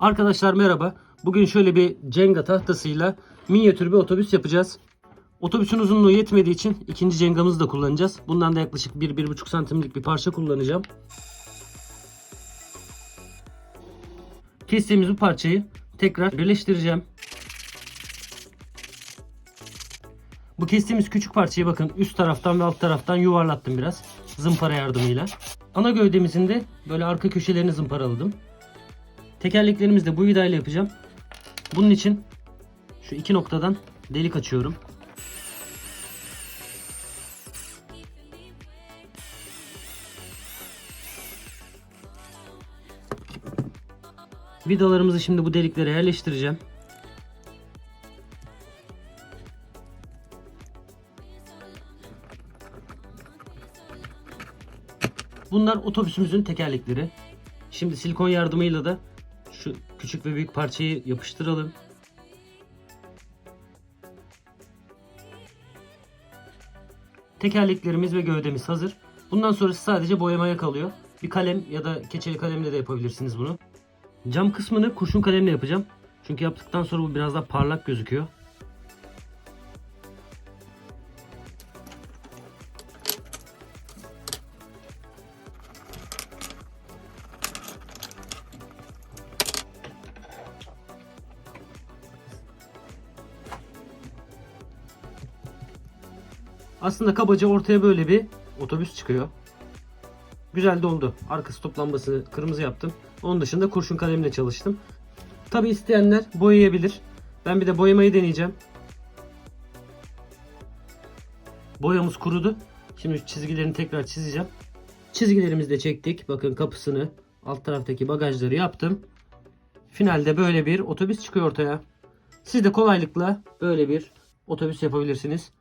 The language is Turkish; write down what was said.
Arkadaşlar merhaba. Bugün şöyle bir Jenga tahtasıyla minyatür bir otobüs yapacağız. Otobüsün uzunluğu yetmediği için ikinci Jenga'mızı da kullanacağız. Bundan da yaklaşık 1-1,5 santimlik bir parça kullanacağım. Kestiğimiz bu parçayı tekrar birleştireceğim. Bu kestiğimiz küçük parçayı bakın üst taraftan ve alt taraftan yuvarlattım biraz zımpara yardımıyla. Ana gövdemizin de böyle arka köşelerini zımparaladım. Tekerleklerimizi de bu vidayla yapacağım. Bunun için şu iki noktadan delik açıyorum. Vidalarımızı şimdi bu deliklere yerleştireceğim. Bunlar otobüsümüzün tekerlekleri. Şimdi silikon yardımıyla da şu küçük ve büyük parçayı yapıştıralım. Tekerleklerimiz ve gövdemiz hazır. Bundan sonrası sadece boyamaya kalıyor. Bir kalem ya da keçeli kalemle de yapabilirsiniz bunu. Cam kısmını kurşun kalemle yapacağım. Çünkü yaptıktan sonra bu biraz daha parlak gözüküyor. Aslında kabaca ortaya böyle bir otobüs çıkıyor. Güzel de oldu. Arka stop lambasını kırmızı yaptım. Onun dışında kurşun kalemle çalıştım. Tabi isteyenler boyayabilir. Ben bir de boyamayı deneyeceğim. Boyamız kurudu. Şimdi çizgilerini tekrar çizeceğim. Çizgilerimizi de çektik. Bakın kapısını, alt taraftaki bagajları yaptım. Finalde böyle bir otobüs çıkıyor ortaya. Siz de kolaylıkla böyle bir otobüs yapabilirsiniz.